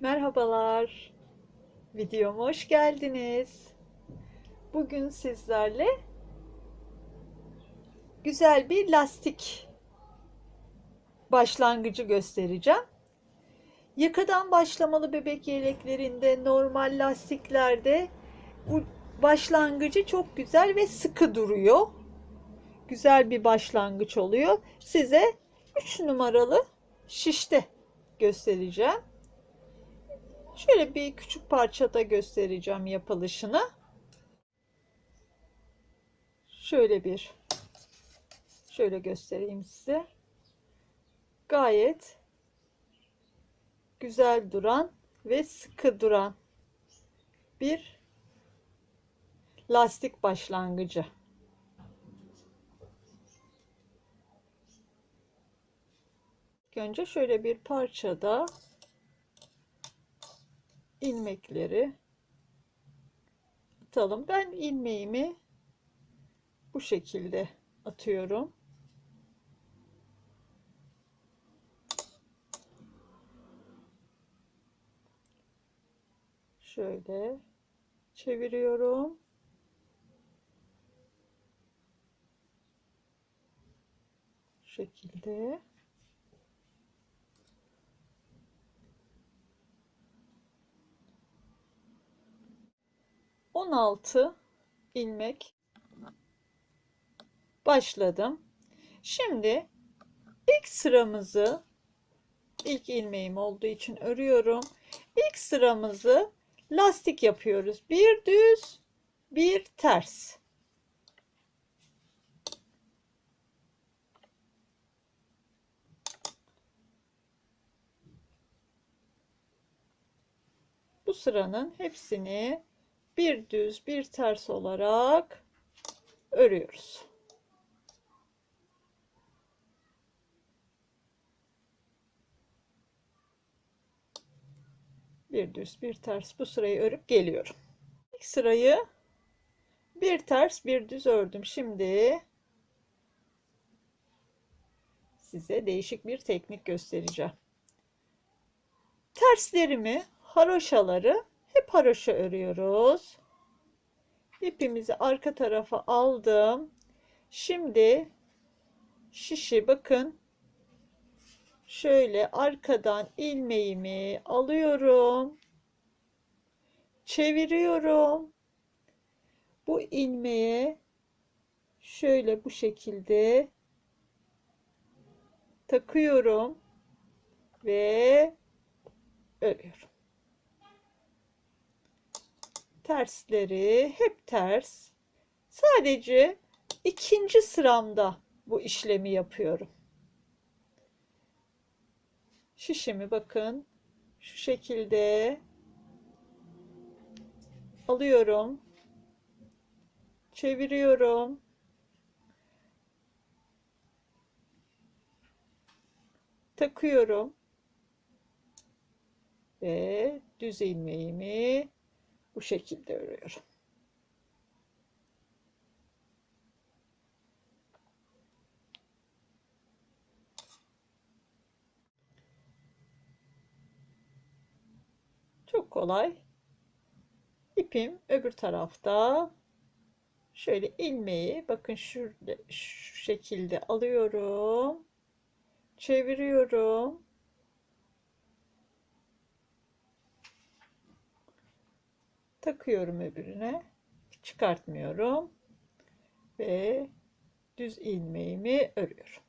Merhabalar. Videoma hoş geldiniz. Bugün sizlerle güzel bir lastik başlangıcı göstereceğim. Yakadan başlamalı bebek yeleklerinde, normal lastiklerde bu başlangıcı çok güzel ve sıkı duruyor. Güzel bir başlangıç oluyor. Size 3 numaralı şişte göstereceğim. Şöyle bir küçük parçada göstereceğim yapılışını. Şöyle bir şöyle göstereyim size. Gayet güzel duran ve sıkı duran bir lastik başlangıcı. Önce şöyle bir parçada ilmekleri atalım. Ben ilmeğimi bu şekilde atıyorum. Şöyle çeviriyorum. Şekilde. On altı ilmek başladım. Şimdi ilk sıramızı ilk ilmeğim olduğu için örüyorum. İlk sıramızı lastik yapıyoruz. Bir düz, bir ters. Bu sıranın hepsini bir düz, bir ters olarak örüyoruz. bir düz bir ters bu sırayı örüp geliyorum. İlk sırayı bir ters bir düz ördüm. Şimdi size değişik bir teknik göstereceğim. Terslerimi, haroşaları hep haroşa örüyoruz. İpimizi arka tarafa aldım. Şimdi şişi bakın şöyle arkadan ilmeğimi alıyorum. Çeviriyorum. Bu ilmeğe şöyle bu şekilde takıyorum ve örüyorum. Tersleri hep ters. Sadece ikinci sıramda bu işlemi yapıyorum şişimi bakın şu şekilde alıyorum çeviriyorum takıyorum ve düz ilmeğimi bu şekilde örüyorum. Çok kolay. İpim öbür tarafta. Şöyle ilmeği bakın şurada şu şekilde alıyorum. Çeviriyorum. Takıyorum öbürüne. Çıkartmıyorum. Ve düz ilmeğimi örüyorum.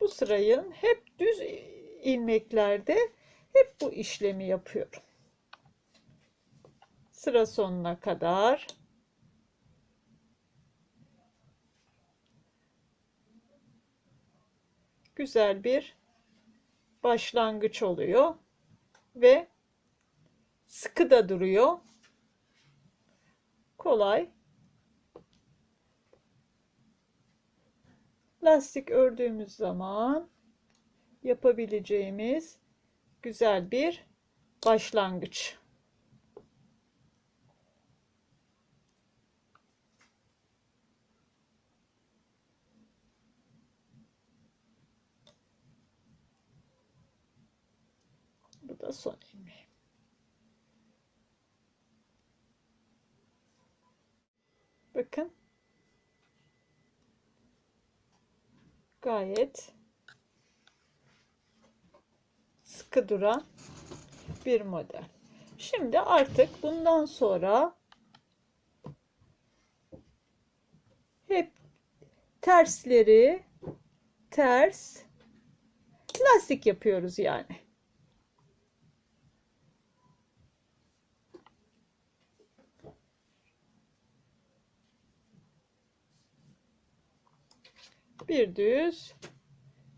bu sırayın hep düz ilmeklerde hep bu işlemi yapıyorum. Sıra sonuna kadar güzel bir başlangıç oluyor ve sıkı da duruyor. Kolay lastik ördüğümüz zaman yapabileceğimiz güzel bir başlangıç. Bu da son ilmeğim. Bakın. Gayet sıkı duran bir model. Şimdi artık bundan sonra hep tersleri ters lastik yapıyoruz yani. Bir düz,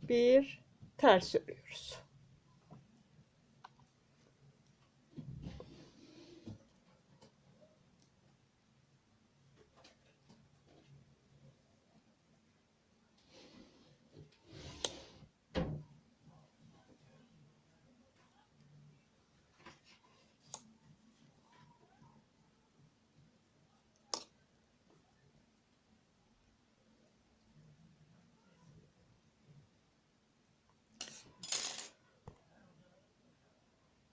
bir ters örüyoruz.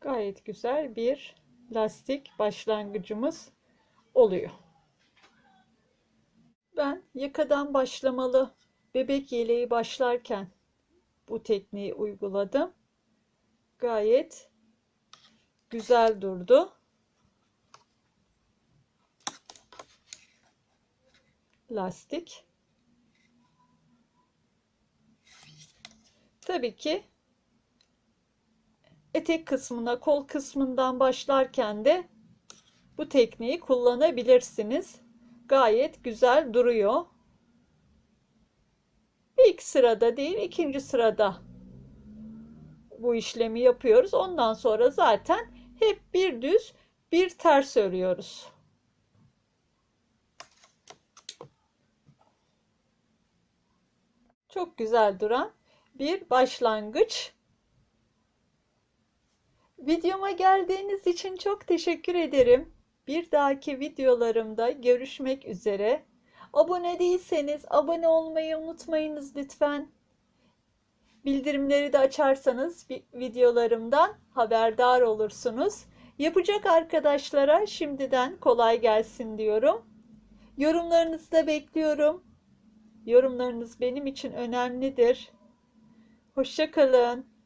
Gayet güzel bir lastik başlangıcımız oluyor. Ben yakadan başlamalı bebek yeleği başlarken bu tekniği uyguladım. Gayet güzel durdu. Lastik. Tabii ki etek kısmına, kol kısmından başlarken de bu tekniği kullanabilirsiniz. Gayet güzel duruyor. İlk sırada değil, ikinci sırada bu işlemi yapıyoruz. Ondan sonra zaten hep bir düz, bir ters örüyoruz. Çok güzel duran bir başlangıç Videoma geldiğiniz için çok teşekkür ederim. Bir dahaki videolarımda görüşmek üzere. Abone değilseniz abone olmayı unutmayınız lütfen. Bildirimleri de açarsanız videolarımdan haberdar olursunuz. Yapacak arkadaşlara şimdiden kolay gelsin diyorum. Yorumlarınızı da bekliyorum. Yorumlarınız benim için önemlidir. Hoşçakalın.